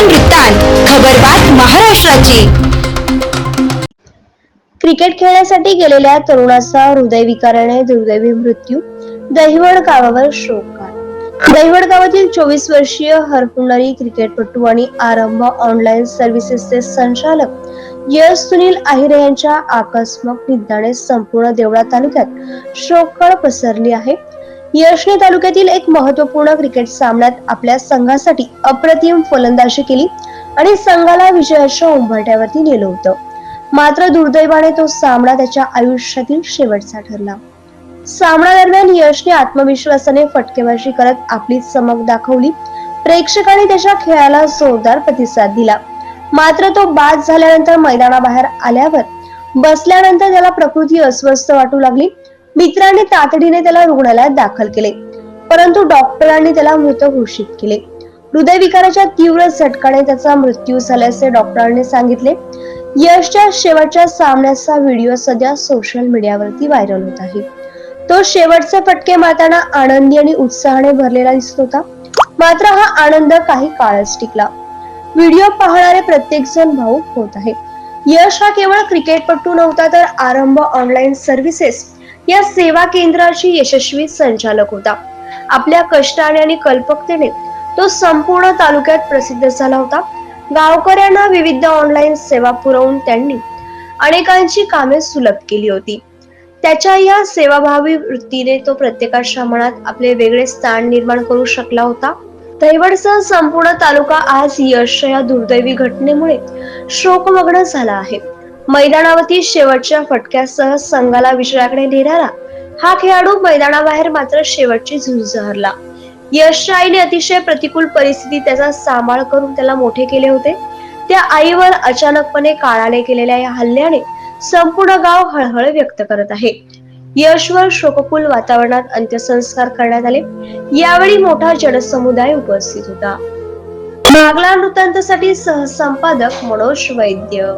वृत्तान वृत्तांत खबरबात महाराष्ट्राची. क्रिकेट खेळण्यासाठी गेलेल्या तरुणाचा हृदयविकाराने दुर्दैवी मृत्यू दहिवड गावावर शोककार दहिवड गावातील चोवीस वर्षीय हरहुन्नरी क्रिकेटपटू आणि आरंभ ऑनलाईन सर्व्हिसेसचे संचालक यश सुनील आहिरे यांच्या आकस्मिक निधनाने संपूर्ण देवळा तालुक्यात शोककळ पसरली आहे. यशने तालुक्यातील एक महत्त्वपूर्ण क्रिकेट सामन्यात आपल्या संघासाठी अप्रतिम फलंदाजी केली आणि संघाला विजयाच्या उंबरठ्यावरती नेलं होतं. मात्र दुर्दैवाने तो सामना त्याच्या आयुष्यातील शेवटचा ठरला. सामना दरम्यान यशने आत्मविश्वासाने फटकेबाजी करत आपली चमक दाखवली. प्रेक्षकांनी त्याच्या खेळाला जोरदार प्रतिसाद दिला. मात्र तो बाद झाल्यानंतर मैदानाबाहेर आल्यावर बसल्यानंतर त्याला प्रकृती अस्वस्थ वाटू लागली. मित्रांनी तातडीने त्याला रुग्णालयात दाखल केले. परंतु डॉक्टरांनी त्याला मृत घोषित केले. हृदयविकाराच्या तीव्र झटकाने त्याचा मृत्यू झाल्याचे डॉक्टरांनी सांगितले. यशच्या शेवटच्या सामन्याचा व्हिडिओ सध्या सोशल मीडियावरती व्हायरल होत आहे. तो शेवटचे फटके मारताना आनंदी आणि उत्साहाने भरलेला दिसत होता. मात्र हा आनंद काही काळच टिकला. व्हिडिओ पाहणारे प्रत्येक जण भाऊक होत आहे. यश हा केवळ क्रिकेटपटू नव्हता तर आरंभ ऑनलाईन सर्व्हिसेस या सेवा केंद्राची यशस्वी संचालक होता. आपल्या कष्टाने आणि कल्पकतेने तो संपूर्ण तालुक्यात प्रसिद्ध झाला होता. गावकऱ्यांना विविध ऑनलाईन सेवा पुरवून त्यांनी अनेकांची कामे सुलभ केली होती. त्याच्या या सेवाभावी वृत्तीने तो प्रत्येकाच्या मनात आपले वेगळे स्थान निर्माण करू शकला होता. दैवडचा संपूर्ण तालुका आज यश या दुर्दैवी घटनेमुळे शोकमग्न झाला आहे. मैदानावरती शेवटच्या फटक्यासह संघाला विजयाकडे नेणारा हा खेळाडू मैदानाबाहेर मात्र शेवटची झुंज हरला. यशच्या आईने अतिशय प्रतिकूल परिस्थिती त्याचा सांभाळ करून त्याला मोठे केले होते. त्या आईवर अचानकपणे काळाने केलेल्या या हल्ल्याने संपूर्ण गाव हळहळ व्यक्त करत आहे. यशवर शोककुल वातावरणात अंत्यसंस्कार करण्यात आले. यावेळी मोठा जनसमुदाय उपस्थित होता. मागला वृत्तांतसाठी सहसंपादक मनोज वैद्य